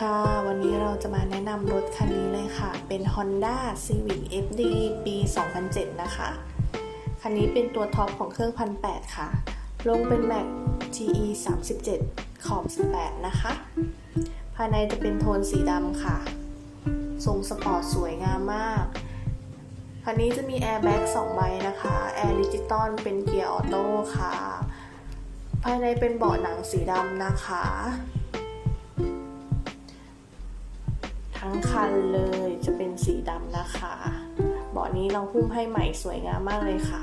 ค่ะ วันนี้เราจะมาแนะนำรถคันนี้เลยค่ะ เป็น Honda Civic FD ปี 2007 นะคะ คันนี้เป็นตัวท็อปของเครื่อง1,800ค่ะ ลงเป็น Mac GE 37 ขอบ 18 นะคะ ภายในจะเป็นโทนสีดำค่ะ ทรงสปอร์ตสวยงามมาก คันนี้จะมีแอร์แบ็ก2ใบนะคะ แอร์ดิจิตอลเป็นเกียร์ออโต้ค่ะ ภายในเป็นเบาะหนังสีดำนะคะ ทั้งคันเลยจะเป็นสีดำนะคะ เบาะนี้เราหุ้มให้ใหม่สวยงามมากเลยค่ะ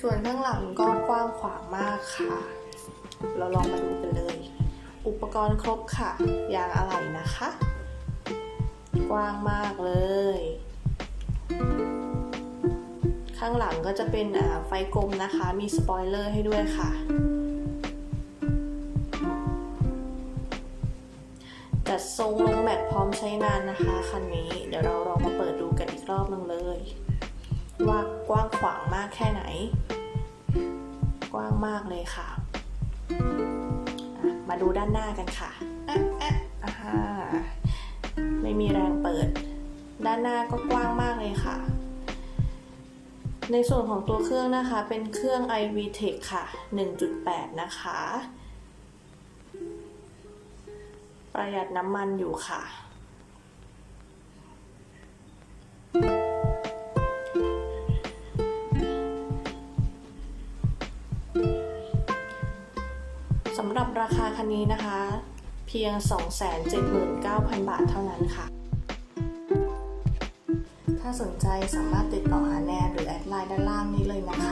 ส่วนข้างหลังก็กว้างขวางมากค่ะ เราลองมาดูกันเลย อุปกรณ์ครบค่ะ ยางอะไหล่นะคะ กว้างมากเลย ข้างหลังก็จะเป็นไฟกลมนะคะ มีสปอยเลอร์ให้ด้วยค่ะ จัดทรงลงแมทพร้อมใช้งานนะคะคันนี้ เดี๋ยวเราลองมาเปิดดูกันอีกรอบนึงเลย ว่ากว้างขวางมากแค่ไหน กว้างมากเลยค่ะ มาดูด้านหน้ากันค่ะอะอะอ่าฮะไม่มีแรงเปิด ด้านหน้าก็กว้างมากเลยค่ะ ในส่วนของตัวเครื่องนะคะ เป็นเครื่อง iVTEC ค่ะ 1.8 นะคะ ประหยัดน้ำมันอยู่ค่ะ สำหรับราคาคันนี้นะคะ เพียง 279,000 บาทเท่านั้นค่ะ ถ้าสนใจสามารถติดต่อหาแนนหรือแอดไลน์ด้านล่างนี้เลยนะคะ